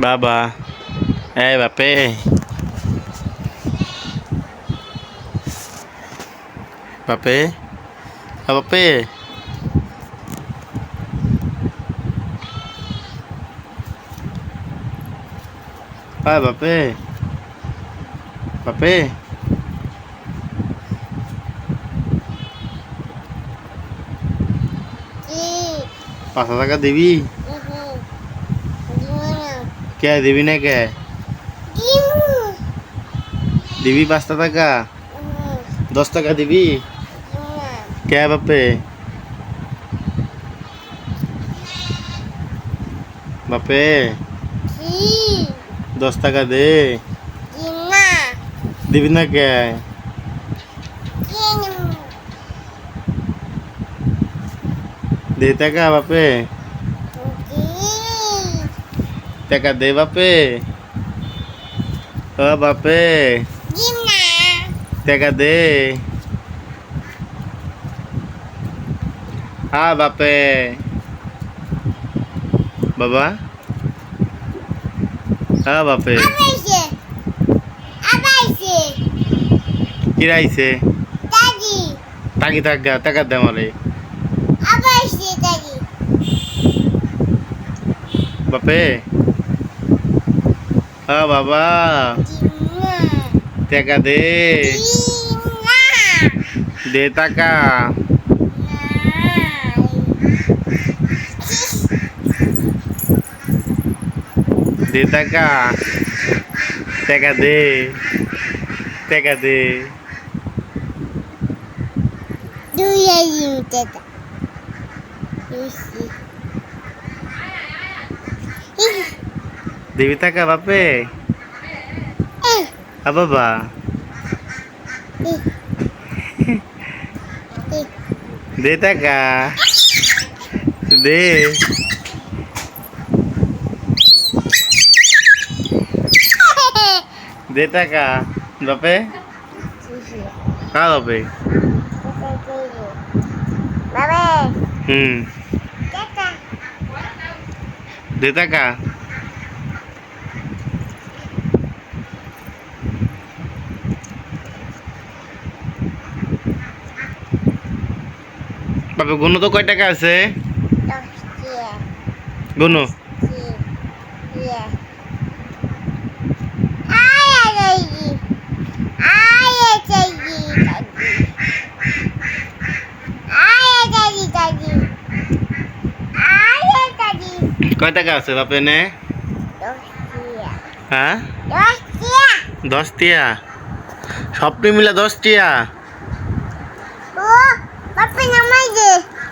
বাবা এই বাপে বাপে আ বাপে আ বাপে বাপে কি পাঁচশো টাকা দিবি क्या है, दिवी ने क्या है? पास्ता था का? दस टाका दीवी? क्या है, बापे? बापे? दस टाका दे? दीवी ना क्या है? देता का, बापे? টাকা দে বাপে। ও বাপে। টাকা দে। হা বাপে। বাবা। হা বাপে। কিরাইছে দাদি। টাকি টাকা টাকা দে আমারে। বাপে। হা বাবা দিনা টাকা দে দিনা দে টাকা দে টাকা টাকা দে টাকা দে দুই দিনতে ইসি দিবি টাকা বাপে Dewi Teka apa? Eh. Apa ba? Eh. Dewi Teka. Dewi. Hmm. Dewi Teka. Apa? Kalau apa? Apa? Hmm. Dewi Teka. Dewi Teka. বাপে গুনু তো কয় টাকা আছে? গুনু। কয় টাকা আছে বাপে নে হ্যাঁ? দশ টিয়া সপ্তি মিলা দশ টিয়া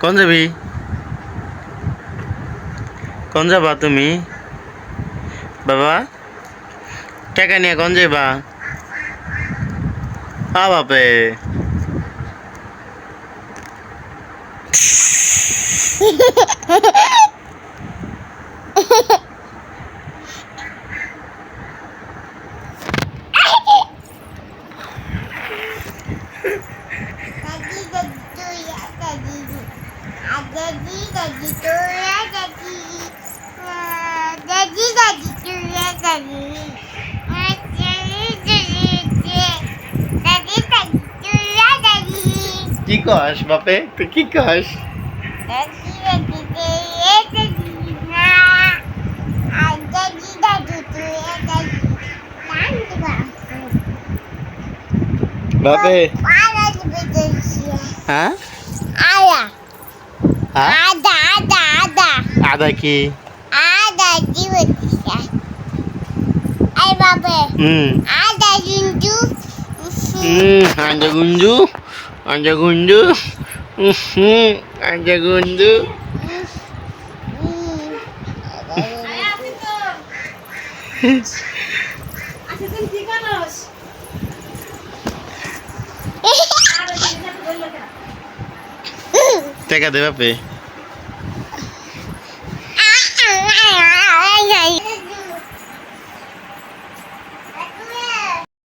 কোন যাবি? কোন যাবা তুমি? বাবা টাকা নিয়ে কোন যাবা আ বাপে Tadi কি কস বাপে তুই কি কস Tadi tadi tu ya tadi. Nah, ah, Jadi tadi tu ya tadi. Nanti bahasa. বাপে Mana di Indonesia? হ্যাঁ Ayah. হ্যাঁ Ada, ada, ada. আদা কি di Indonesia. Ay, babe. হুম Ada junju. হুম আঞ্জা গুঞ্জু আঞ্জা গুঞ্জু হুম আঞ্জা গুঞ্জু টাকা দে বাপে